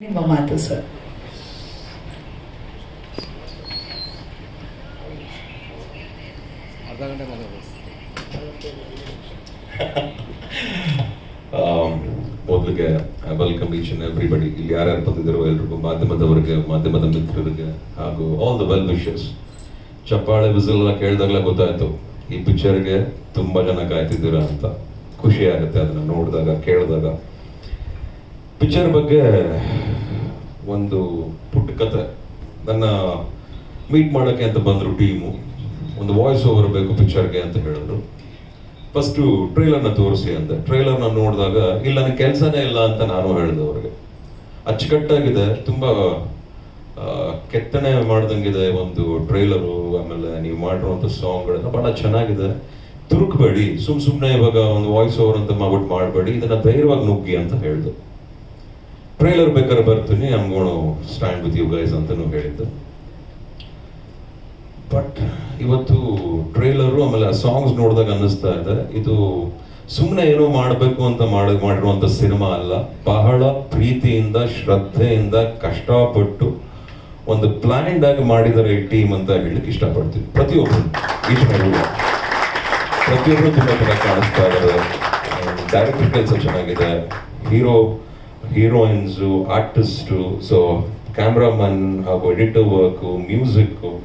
ನಿಮ್ಮ ಮಾತು ಸರ್ ಅರ್ಧ ಗಂಟೆ ಮಾತಾಡ್ಬೋದು ಮೊದಲಿಗೆ ವೆಲ್ಕಮ್ ಈಚ್ ಅಂಡ್ ಎವ್ರಿಬಡಿ ಇಲ್ಲಿ ಯಾರ್ಯಾರು ಬಂದಿದ್ದಾರೋ ಎಲ್ರಿಗೂ ಮಾಧ್ಯಮದವರಿಗೆ ಮಾಧ್ಯಮದ ಮಿತ್ರರಿಗೆ ಹಾಗೂ ಆಲ್ ದ ವೆಲ್ ವಿಶಸ್ ಚಪ್ಪಾಳೆ ಬಿಸಿಲ್ ಎಲ್ಲ ಕೇಳಿದಾಗಲೇ ಗೊತ್ತಾಯ್ತು ಈ ಪಿಕ್ಚರ್ಗೆ ತುಂಬಾ ಜನ ಕಾಯ್ತಿದ್ದೀರಾ ಅಂತ. ಖುಷಿ ಆಗುತ್ತೆ ಅದನ್ನ ನೋಡಿದಾಗ ಕೇಳಿದಾಗ. ಪಿಕ್ಚರ್ ಬಗ್ಗೆ ಒಂದು ಪುಟ್ಟ ಕತೆ ನನ್ನ ಮೀಟ್ ಮಾಡೋಕ್ಕೆ ಅಂತ ಬಂದರು ಟೀಮು ಒಂದು ವಾಯ್ಸ್ ಓವರ್ ಬೇಕು ಪಿಕ್ಚರ್ಗೆ ಅಂತ ಹೇಳಿದ್ರು. ಫಸ್ಟು ಟ್ರೈಲರ್ನ ತೋರಿಸಿ ಅಂದೆ. ಟ್ರೈಲರ್ನ ನೋಡಿದಾಗ, ಇಲ್ಲ ನನಗೆ ಕೆಲಸನೇ ಇಲ್ಲ ಅಂತ ನಾನು ಹೇಳಿದೆ ಅವ್ರಿಗೆ. ಅಚ್ಚುಕಟ್ಟಾಗಿದೆ. ತುಂಬ ಕೆತ್ತನೆ ಮಾಡ್ದಂಗಿದೆ ಒಂದು ಟ್ರೈಲರು ಆಮೇಲೆ ನೀವು ಮಾಡಿರುವಂಥ ಸಾಂಗ್ಗಳೆಲ್ಲ ಭಾಳ ಚೆನ್ನಾಗಿದೆ. ತುರುಕ್ಬೇಡಿ. ಸುಮ್ ಸುಮ್ಮನೆ ಇವಾಗ ಒಂದು ವಾಯ್ಸ್ ಓವರ್ ಅಂತ ಮಾಡ್ಬಿಟ್ಟು ಮಾಡಬೇಡಿ. ಇದನ್ನ ಧೈರ್ಯವಾಗಿ ನುಗ್ಗಿ ಅಂತ ಹೇಳಿದೆ. ಟ್ರೈಲರ್ ಬೇಕಾದ್ರೆ ಬರ್ತೀನಿ I'm gonna stand with you guys ಅಂತಲೂ ಹೇಳಿದ್ದು. ಬಟ್ ಇವತ್ತು ಟ್ರೈಲರು, ಆಮೇಲೆ ಆ ಸಾಂಗ್ಸ್ ನೋಡಿದಾಗ ಅನ್ನಿಸ್ತಾ ಇದೆ. ಇದು ಸುಮ್ಮನೆ ಏನೋ ಮಾಡಬೇಕು ಅಂತ ಮಾಡಿ, ಮಾಡಿರುವಂಥ ಸಿನಿಮಾ ಅಲ್ಲ. ಬಹಳ ಪ್ರೀತಿಯಿಂದ, ಶ್ರದ್ಧೆಯಿಂದ ಕಷ್ಟಪಟ್ಟು ಒಂದು ಪ್ಲ್ಯಾಂಡ್ ಆಗಿ ಮಾಡಿದ್ದಾರೆ ಈ ಟೀಮ್ ಅಂತ ಹೇಳಲಿಕ್ಕೆ ಇಷ್ಟಪಡ್ತೀವಿ ಪ್ರತಿಯೊಬ್ಬರು ಪ್ರತಿಯೊಬ್ಬರು ತುಂಬ ಚೆನ್ನಾಗಿ ಕಾಣಿಸ್ತಾ ಇದ್ದಾರೆ. ಡೈರೆಕ್ಟರ್ ಕೆಲಸ ಚೆನ್ನಾಗಿದೆ. Hero heroines artist so cameraman ಹಾಗೂ ಎಡಿಟರ್ ವರ್ಕು ಮ್ಯೂಸಿಕ್ಕು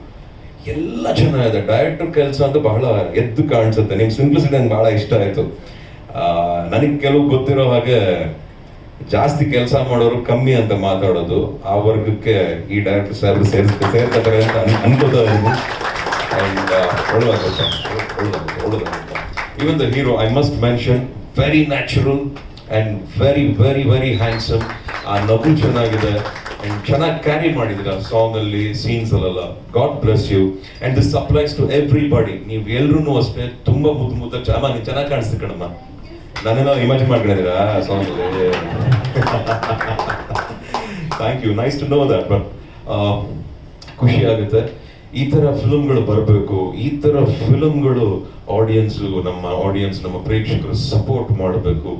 ಎಲ್ಲ ಚೆನ್ನಾಗಿದೆ ಡೈರೆಕ್ಟರ್ ಕೆಲಸ ಅಂತ ಬಹಳ ಎದ್ದು ಕಾಣಿಸುತ್ತೆ. ನಿಮ್ಗೆ ಸಿಂಪ್ಲಿಸಿಟಿ ನಂಗೆ ಬಹಳ ಇಷ್ಟ ಆಯಿತು. ನನಗೆ ಕೆಲವು ಗೊತ್ತಿರೋ ಹಾಗೆ ಜಾಸ್ತಿ ಕೆಲಸ ಮಾಡೋರು ಕಮ್ಮಿ ಅಂತ ಮಾತಾಡೋದು. ಆ ವರ್ಗಕ್ಕೆ ಈ ಡೈರೆಕ್ಟರ್ ಸರ್ ಸೇರ್ಸ್ ಸೇರ್ತಾರೆ ಅಂತ ಅನ್- ಅನ್ಕೋತಾ ಇದ್ದೀನಿ. ಒಳ್ಳೆದಾಗುತ್ತೆ even the hero I must mention very natural and very very very handsome ಆ ನಗು ಚೆನ್ನಾಗಿದೆ. ಆ್ಯಂಡ್ ಚೆನ್ನಾಗಿ ಕ್ಯಾರಿ ಮಾಡಿದಿರ ಸಾಂಗ್ ಅಲ್ಲಿ ಸೀನ್ಸ್ ಅಲ್ಲೆಲ್ಲ. God bless you and this applies to everybody ನೀವು ಎಲ್ರೂ ಅಷ್ಟೇ ತುಂಬ ಮುದ್ದು ಮುದ್ದ ಚೆನ್ನಾಗಿ ಚೆನ್ನಾಗಿ ಕಾಣಿಸ್ತು ಕಣಮ್ಮ. ನನ್ನೇನೋ ಇಮ್ಯಾಜಿನ್ ಮಾಡ್ಕೊಂಡಿದ್ದೀರಾ song thank you nice to know that but ಖುಷಿ ಆಗುತ್ತೆ. ಈ ತರ ಫಿಲಮ್ಗಳು ಬರಬೇಕು, ಈ ತರ ಫಿಲಮ್ಗಳು ಆಡಿಯನ್ಸು ನಮ್ಮ ಆಡಿಯನ್ಸ್ ನಮ್ಮ ಪ್ರೇಕ್ಷಕರು ಸಪೋರ್ಟ್ ಮಾಡಬೇಕು.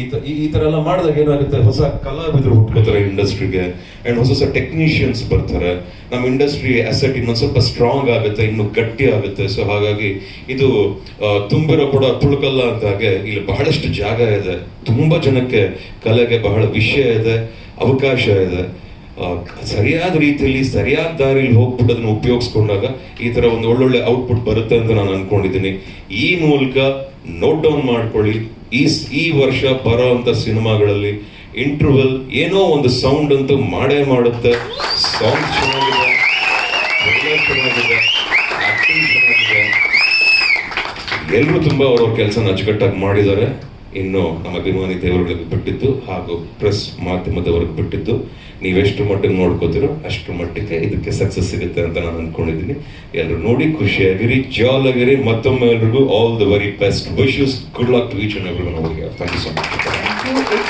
ಈ ತ, ಈ ತರ ಎಲ್ಲ ಮಾಡಿದಾಗ ಏನಾಗುತ್ತೆ? ಹೊಸ ಕಲಾವಿದರು ಹುಟ್ಕೋತಾರೆ ಇಂಡಸ್ಟ್ರಿಗೆ ಅಂಡ್ ಹೊಸ ಹೊಸ ಟೆಕ್ನಿಷಿಯನ್ಸ್ ಬರ್ತಾರೆ. ನಮ್ಮ ಇಂಡಸ್ಟ್ರಿ ಅಸೆಟ್ ಇನ್ನೊಂದು ಸ್ವಲ್ಪ ಸ್ಟ್ರಾಂಗ್ ಆಗುತ್ತೆ, ಇನ್ನು ಗಟ್ಟಿ ಆಗುತ್ತೆ. ಸೊ ಹಾಗಾಗಿ ಇದು ತುಂಬಿರೋ ಕೂಡ ತುಳುಕಲ್ಲ ಅಂತ ಹಾಗೆ ಇಲ್ಲಿ ಬಹಳಷ್ಟು ಜಾಗ ಇದೆ. ತುಂಬಾ ಜನಕ್ಕೆ ಕಲೆಗೆ ಬಹಳ ವಿಷಯ ಇದೆ, ಅವಕಾಶ ಇದೆ. ಸರಿಯಾದ ರೀತಿಯಲ್ಲಿ ಸರಿಯಾದ ದಾರಿಲಿ ಹೋಗ್ಬಿಟ್ಟು ಅದನ್ನು ಉಪಯೋಗಿಸ್ಕೊಂಡಾಗ ಈ ತರ ಒಂದು ಒಳ್ಳೊಳ್ಳೆ ಔಟ್ಪುಟ್ ಬರುತ್ತೆ ಅಂತ ನಾನು ಅನ್ಕೊಂಡಿದ್ದೀನಿ. ಈ ಮೂಲಕ ನೋಟ್ ಡೌನ್ ಮಾಡ್ಕೊಳ್ಳಿ. ಈ ಈ ವರ್ಷ ಬರೋಂಥ ಸಿನಿಮಾಗಳಲ್ಲಿ ಇಂಟರ್ವಲ್ ಏನೋ ಒಂದು ಸೌಂಡ್ ಅಂತೂ ಮಾಡೇ ಮಾಡುತ್ತೆ. ಸಾಂಗ್ ಚೆನ್ನಾಗಿದೆ. ಆಕ್ಟಿಂಗ್ ಚೆನ್ನಾಗಿದೆ. ಎಲ್ಲರೂ ತುಂಬಾ ಅವ್ರವ್ರ ಕೆಲಸನ ಅಚ್ಚುಕಟ್ಟಾಗಿ ಮಾಡಿದ್ದಾರೆ. ಇನ್ನು ನಮ್ಮ ಅಭಿಮಾನಿ ದೇವರುಗಳಿಗೆ ಬಿಟ್ಟಿದ್ದು ಹಾಗೂ ಪ್ರೆಸ್ ಮಾಧ್ಯಮದವರಿಗೆ ಬಿಟ್ಟಿದ್ದು ನೀವೆಷ್ಟು ಮಟ್ಟಿಗೆ ನೋಡ್ಕೋತಿರೋ ಅಷ್ಟು ಮಟ್ಟಿಗೆ ಇದಕ್ಕೆ ಸಕ್ಸಸ್ ಸಿಗುತ್ತೆ ಅಂತ ನಾನು ಅಂದ್ಕೊಂಡಿದ್ದೀನಿ. ಎಲ್ಲರೂ ನೋಡಿ, ಖುಷಿಯಾಗಿರಿ ಜಾಲ್ ಆಗಿರಿ ಮತ್ತೊಮ್ಮೆ ಎಲ್ರಿಗೂ all the very best wishes good luck to each and every thank you so much